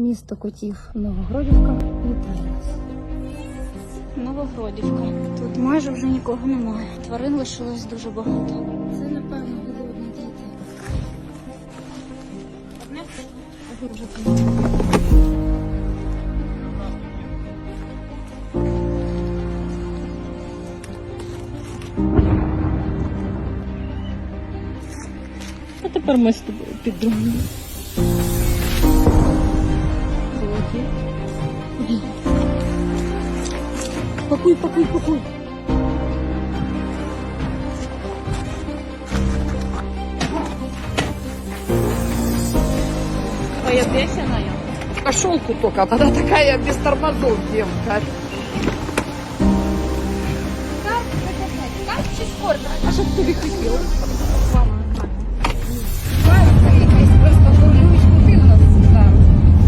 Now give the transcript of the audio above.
Місто котів Новогродівка вітає нас. Новогродівка. Тут майже вже нікого немає. Тварин лишилось дуже багато. Це, напевно, голодні діти. А тепер ми з тобою під Пакуй, пакуй, пакуй. Поебесенная. А шелку только, она такая без тормозов, девка. Как, как, как, как, как, как, как, как, как,